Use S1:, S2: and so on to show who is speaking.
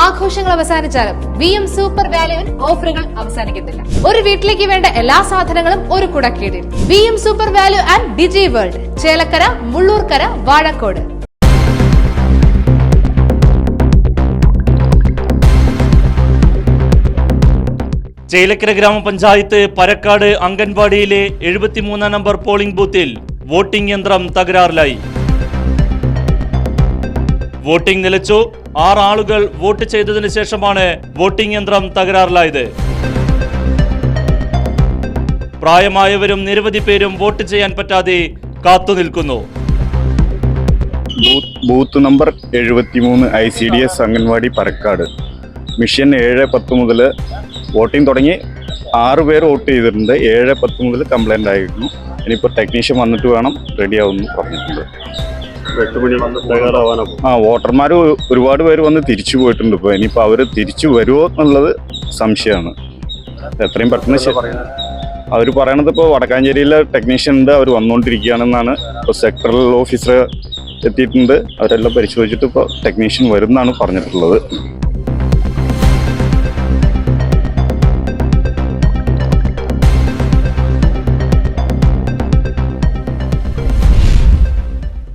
S1: ആഘോഷങ്ങൾ അവസാനിച്ചാലും V M super വാല്യുവിൽ ഓഫറുകൾ അവസാനിക്കുന്നില്ല ഒരു വീട്ടിലേക്ക് വേണ്ട എല്ലാ സാധനങ്ങളും ഒരു കുടക്കീടിൽ V M super value and digi world Chelakkara Mullurkara Vazhakkode.
S2: Chelakkara Parakkad number polling ബൂത്തിൽ വോട്ടിംഗ് യന്ത്രം വോട്ടിംഗ് ആറ് ആളുകൾ വോട്ട് ചെയ്തതിനു ശേഷമാണ് വോട്ടിംഗ് യന്ത്രം തകരാറിലായത്. പ്രായമായവരും നിരവധി പേരും വോട്ട് ചെയ്യാൻ പറ്റാതെ കാത്തുനിൽക്കുന്നു
S3: ബൂത്ത് നമ്പർ എഴുപത്തിമൂന്ന് I C D S anganwadi Parakkad mission ഏഴ് പത്ത് മുതൽ വോട്ടിംഗ് തുടങ്ങി ആറ് പേർ വോട്ട് ചെയ്തിട്ടുണ്ട്. ഏഴ് പത്ത് മുതൽ കംപ്ലൈന്റ് ആയിരുന്നു ഇനിയിപ്പോൾ ടെക്നീഷ്യൻ വന്നിട്ട് വേണം റെഡിയാവുമെന്ന് പറഞ്ഞിട്ടുണ്ട്. ആ വോട്ടർമാർ ഒരുപാട് പേര് വന്ന് തിരിച്ചു പോയിട്ടുണ്ട് ഇപ്പോൾ ഇനിയിപ്പോൾ അവർ തിരിച്ചു വരുമോ എന്നുള്ളത് സംശയമാണ്. എത്രയും പെട്ടെന്ന് അവർ പറയണത് ഇപ്പോൾ വടക്കാഞ്ചേരിയിലെ ടെക്നീഷ്യൻ ഉണ്ട് അവർ വന്നുകൊണ്ടിരിക്കുകയാണെന്നാണ് ഇപ്പോൾ സെക്ടറൽ ഓഫീസർ എത്തിയിട്ടുണ്ട്. അവരെല്ലാം പരിശോധിച്ചിട്ട് ഇപ്പോൾ ടെക്നീഷ്യൻ വരുമെന്നാണ് പറഞ്ഞിട്ടുള്ളത്.